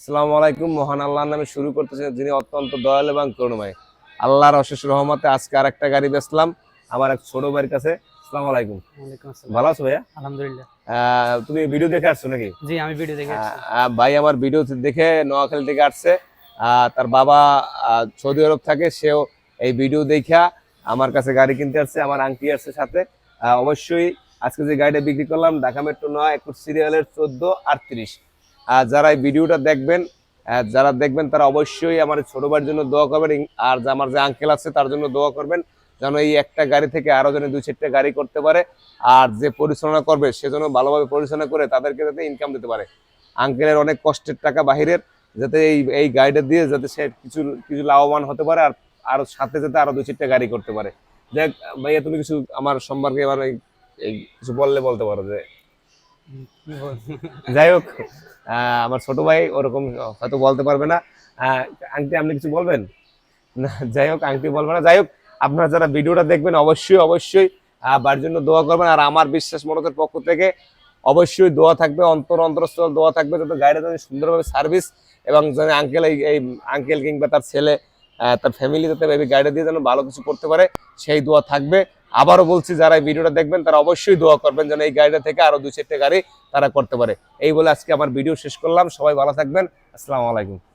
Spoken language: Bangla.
আসসালামু আলাইকুম। মহান আল্লাহর নামে শুরু করতেছেন যিনি অত্যন্ত দয়াল এবং করুণাময়। আল্লাহর অশেষ রহমতে আজকে আর একটা গাড়ি বেচলাম আমার এক ছোট ভাইয়ের কাছে। আসসালামু আলাইকুম। ভালো আছো ভাইয়া? আলহামদুলিল্লাহ। তুমি ভিডিও দেখে আসছো নাকি? জি আমি ভিডিও দেখে। ভাই আমার ভিডিও দেখে নোয়াখালী থেকে আসছে। আহ, তার বাবা সৌদি আরব থাকে সেও এই ভিডিও দেখা আমার কাছে গাড়ি কিনতে আসছে আমার আংটি আসছে সাথে। অবশ্যই আজকে যে গাড়িটা বিক্রি করলাম ঢাকা মেট্রো নয় একুশ সিরিয়ালের চোদ্দ আটত্রিশ। আর যারা এই ভিডিওটা দেখবেন যারা দেখবেন তারা অবশ্যই আমার ছোট ভাইয়ের জন্য দোয়া করবেন আর আমার যে আঙ্কেল আছে তার জন্য দোয়া করবেন, যেন এই একটা গাড়ি থেকে আরও যেন দুই চারটা গাড়ি করতে পারে আর যে পরিচালনা করবে, সে যেন ভালোভাবে পরিচালনা করে তাদেরকে যাতে ইনকাম দিতে পারে আঙ্কেলের অনেক কষ্টের টাকা বাহিরের, যাতে এই এই গাড়িটা দিয়ে যাতে সে কিছু কিছু লাভবান হতে পারে আর আর সাথে যাতে আরও দুই চারটা গাড়ি করতে পারে দেখ, ভাইয়া তুমি কিছু আমার সম্পর্কে এবার কিছু বললে বলতে পারো যে? যাই হোক আমার ছোট ভাই ওরকম হয়তো বলতে পারবে না। আংটি, আপনি কিছু বলবেন? না, যাই হোক, আংটি বলবে না। যাই হোক, আপনারা যারা ভিডিওটা দেখবেন, অবশ্যই অবশ্যই বার জন্য দোয়া করবেন। আর আমার বিশ্বাস মনতের পক্ষ থেকে অবশ্যই দোয়া থাকবে, অন্তর, অন্তরস্থল দোয়া থাকবে, যাতে গাড়িটা যেন সুন্দরভাবে সার্ভিস এবং যেন আঙ্কেল এই আঙ্কেল কিংবা তার ছেলে তার ফ্যামিলি যাতে এই গাড়িটা দিয়ে যেন ভালো কিছু করতে পারে, সেই দোয়া থাকবে। আবারও বলছি, যারা ভিডিওটা দেখবেন, তারা অবশ্যই দোয়া করবেন যেন এই গাড়িটা থেকে আরও দুই চারটে গাড়ি তারা করতে পারে। এই বলে আজকে আমার ভিডিও শেষ করলাম। সবাই ভালো থাকবেন। আসসালামু আলাইকুম।